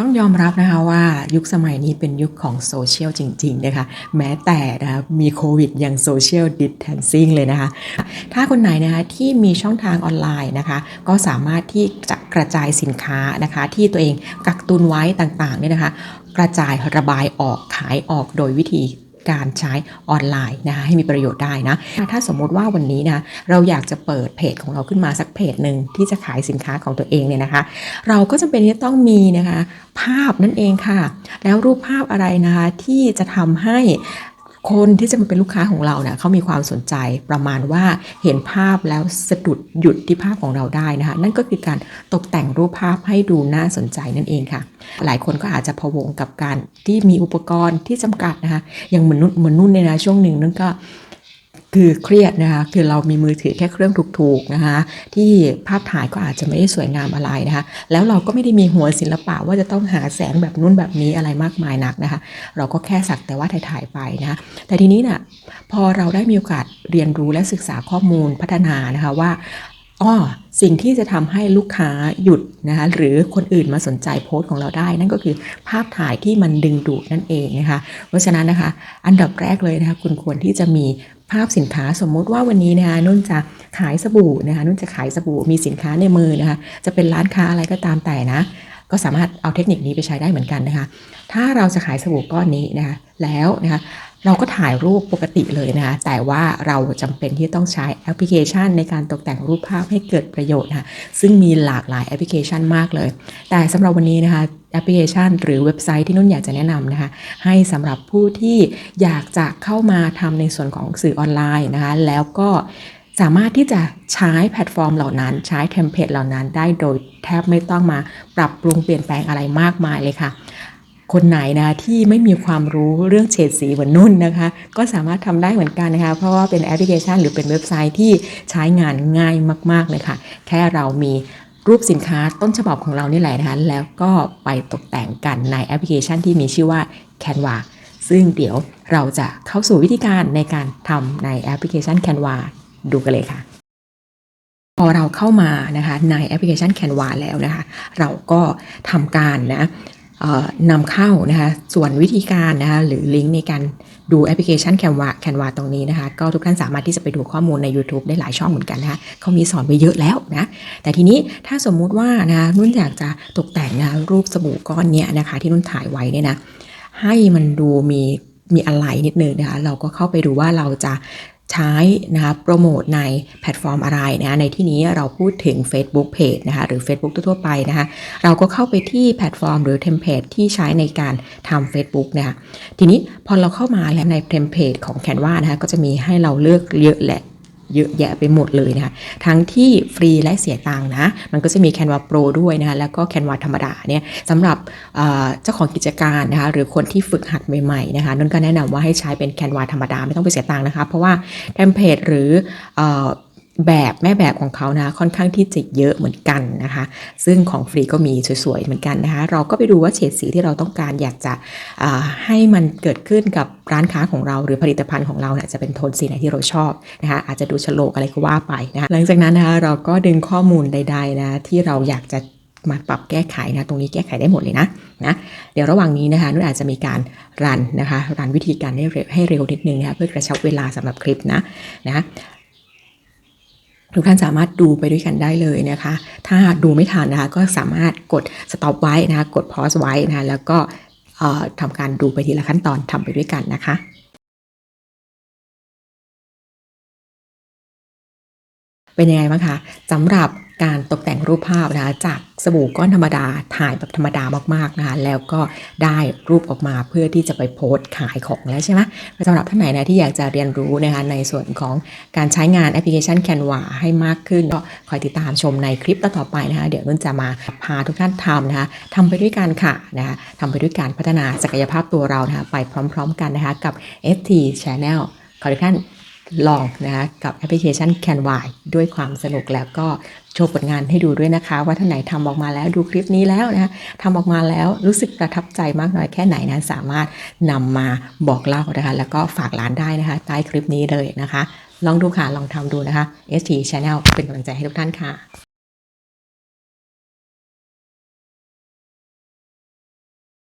ต้องยอมรับนะคะว่ายุคสมัยนี้เป็นยุคของโซเชียลจริงๆนะคะแม้แต่นะคะมีโควิดยังโซเชียลดิสแทนซิ่งเลยนะคะ ถ้าคนไหนนะคะที่มีช่องทางออนไลน์นะคะ ก็สามารถที่จะกระจายสินค้านะคะ ที่ตัวเองกักตุนไว้ต่างๆเนี่ยนะคะ กระจายระบายออกขายออกโดยวิธี การใช้ออนไลน์นะคะให้มีประโยชน์ได้นะ ถ้าสมมติว่าวันนี้นะเราอยากจะเปิดเพจของเราขึ้นมาสักเพจหนึ่งที่จะขายสินค้าของตัวเองเนี่ยนะคะ เราก็จำเป็นที่จะต้องมีนะคะภาพนั่นเองค่ะ แล้วรูปภาพอะไรนะคะที่จะทำให้ คนที่จะมาเป็นลูกค้าของเราเนี่ยเขามีความสนใจประมาณว่าเห็นภาพแล้วสะดุดหยุดที่ภาพของเราได้นะคะ นั่นก็คือการตกแต่งรูปภาพให้ดูน่าสนใจนั่นเองค่ะ หลายคนก็อาจจะพะวงกับการที่มีอุปกรณ์ที่จำกัดนะคะอย่างเหมือนนุ่นเหมือนนุ่นในนะช่วงหนึ่งนั่นก็ คือเครียดนะคะคือเรามีมือถือแค่เครื่องถูกๆนะคะที่ภาพถ่ายก็อาจจะไม่ได้สวยงามอะไรนะคะแล้วเราก็ไม่ได้มีหัวศิลปะว่าจะต้องหาแสงแบบนู้นแบบนี้อะไรมากมายนักนะคะ เราก็แค่สักแต่ว่าถ่ายๆไปนะคะแต่ทีนี้น่ะพอเราได้มีโอกาสเรียนรู้และศึกษาข้อมูลพัฒนานะคะว่าอ้อสิ่งที่จะทำให้ลูกค้าหยุดนะคะหรือคนอื่นมาสนใจโพสต์ของเราได้ นั่นก็คือภาพถ่ายที่มันดึงดูดนั่นเองนะคะเพราะฉะนั้นนะคะ อันดับแรกเลยนะคะคุณควรที่จะมี ภาพสินค้าสมมุติว่าวันนี้นะคะนุ่นจะขายสบู่นะคะนุ่นจะขายสบู่มีสินค้าในมือนะคะจะเป็นร้านค้าอะไรก็ตามแต่นะก็สามารถเอาเทคนิคนี้ไปใช้ได้เหมือนกันนะคะ ถ้าเราจะขายสบู่ก้อนนี้นะคะ แล้วนะคะ เราก็ถ่ายรูปปกติเลยนะคะแต่ว่าเราจำเป็นที่ต้องใช้แอปพลิเคชัน ในการตกแต่งรูปภาพให้เกิดประโยชน์นะะซึ่งมีหลากหลายแอปพลิเคชันมากเลย แต่สำหรับวันนี้นะคะแอปพลิเคชัน หรือเว็บไซต์ที่นุ่นอยากจะแนะนำนะคะ ให้สำหรับผู้ที่อยากจะเข้ามาทำในส่วนของสื่อออนไลน์นะคะ แล้วก็สามารถที่จะใช้แพลตฟอร์มเหล่านั้น ใช้เทมเพลตเหล่านั้นได้โดยแทบไม่ต้องมาปรับปรุงเปลี่ยนแปลงอะไรมากมายเลยค่ะ คนไหนนะที่ไม่มีความรู้เรื่องเฉดสีเหมือนนุ่นนะคะ ก็สามารถทำได้เหมือนกันนะคะ เพราะว่าเป็นแอปพลิเคชันหรือเป็นเว็บไซต์ที่ใช้งานง่ายมาก ๆ เลยค่ะ แค่เรามีรูปสินค้าต้นฉบับของเรานี่แหละนะคะ แล้วก็ไปตกแต่งกันในแอปพลิเคชันที่มีชื่อว่า Canva ซึ่งเดี๋ยวเราจะเข้าสู่วิธีการในการทำในแอปพลิเคชัน Canva ดูกันเลยค่ะ พอเราเข้ามานะคะในแอปพลิเคชัน Canva แล้วนะคะ เราก็ทำการนะ นำเข้านะคะ ส่วนวิธีการนะคะหรือลิงก์ในการดูแอปพลิเคชัน Canva Canva ตรงนี้นะคะ ก็ทุกท่านสามารถที่จะไปดูข้อมูลใน YouTube ได้หลายช่องเหมือนกันนะคะเขามีสอนไว้เยอะแล้วนะ แต่ทีนี้ถ้าสมมุติว่านะคะนุ่นอยากจะตกแต่งนะคะรูปสบู่ก้อนเนี้ยนะคะ ที่นุ่นถ่ายไว้เนี่ยนะให้มันดูมีมีอะไรนิดนึงนะคะ เราก็เข้าไปดูว่าเราจะ ใช้นะคะโปรโมทในแพลตฟอร์มอะไรนะคะในที่นี้เราพูดถึง Facebook Page นะคะหรือ Facebook ทั่วไปนะคะเราก็เข้าไปที่แพลตฟอร์มหรือเทมเพลตที่ใช้ในการทำ Facebook นะคะทีนี้พอเราเข้ามาแล้วในเทมเพลตของ Canva นะคะก็จะมีให้เราเลือกเยอะแหละ เยอะแยะไปหมดเลยนะคะทั้งที่ฟรีและเสียตังค์นะมันก็จะมี Canva Pro ด้วยนะคะแล้วก็ Canva ธรรมดาเนี่ยสำหรับเจ้าของกิจการนะคะหรือคนที่ฝึกหัดใหม่ๆนะคะนุ่นก็แนะนำว่าให้ใช้เป็น Canva ธรรมดาไม่ต้องไปเสียตังค์นะคะเพราะว่าเทมเพลตหรืออ แบบแม่แบบของเขานะค่อนข้างที่จะเยอะเหมือนกันนะคะ ซึ่งของฟรีก็มีสวยๆเหมือนกันนะคะ เราก็ไปดูว่าเฉดสีที่เราต้องการอยากจะให้มันเกิดขึ้นกับร้านค้าของเราหรือผลิตภัณฑ์ของเราเนี่ยจะเป็นโทนสีไหนที่เราชอบนะคะอาจจะดูฉลกอะไรก็ว่าไปนะคะหลังจากนั้นนะคะเราก็ดึงข้อมูลใดๆนะที่เราอยากจะมาปรับแก้ไขนะตรงนี้แก้ไขได้หมดเลยนะนะเดี๋ยวระหว่างนี้นะคะนุ่นอาจจะมีการรันนะคะรันวิธีการให้เร็วให้เร็วนิดนึงนะคะเพื่อกระชับเวลาสำหรับคลิปนะนะ ทุกท่านสามารถดูไปด้วยกันได้เลยนะคะ ถ้าดูไม่ทันนะคะ ก็สามารถกด stop ไว้นะคะ กด pause ไว้นะคะ แล้วก็ทำการดูไปทีละขั้นตอนทำไปด้วยกันนะคะเป็นยังไงบ้างคะสำหรับ การตกแต่งรูปภาพนะคะจากสบู่ก้อนธรรมดาถ่ายแบบธรรมดามากๆนะคะแล้วก็ได้รูปออกมาเพื่อที่จะไปโพสต์ขายของแล้วใช่ไหมสำหรับท่านไหนนะที่อยากจะเรียนรู้นะคะในส่วนของการใช้งานแอปพลิเคชัน Canva ให้มากขึ้น ก็คอยติดตามชมในคลิปต่อไปนะคะเดี๋ยวนุ่นจะมาพาทุกท่านทำนะคะทำไปด้วยกันค่ะนะคะทำไปด้วยการพัฒนาศักยภาพตัวเรานะคะไปพร้อม ๆ กันนะคะกับ ST Channel ขอทุกท่าน ลองนะคะกับแอปพลิเคชัน Canva ด้วยความสนุกแล้วก็โชว์ผลงานให้ดูด้วยนะคะ ว่าท่านไหนทำออกมาแล้วดูคลิปนี้แล้วนะคะทำออกมาแล้วรู้สึกประทับใจมากน้อยแค่ไหนนะสามารถนำมาบอกเล่านะคะแล้วก็ฝากร้านได้นะคะ ใต้คลิปนี้เลยนะคะ ลองดูค่ะ ลองทำดูนะคะ ST Channel เป็นกำลังใจให้ทุกท่านค่ะ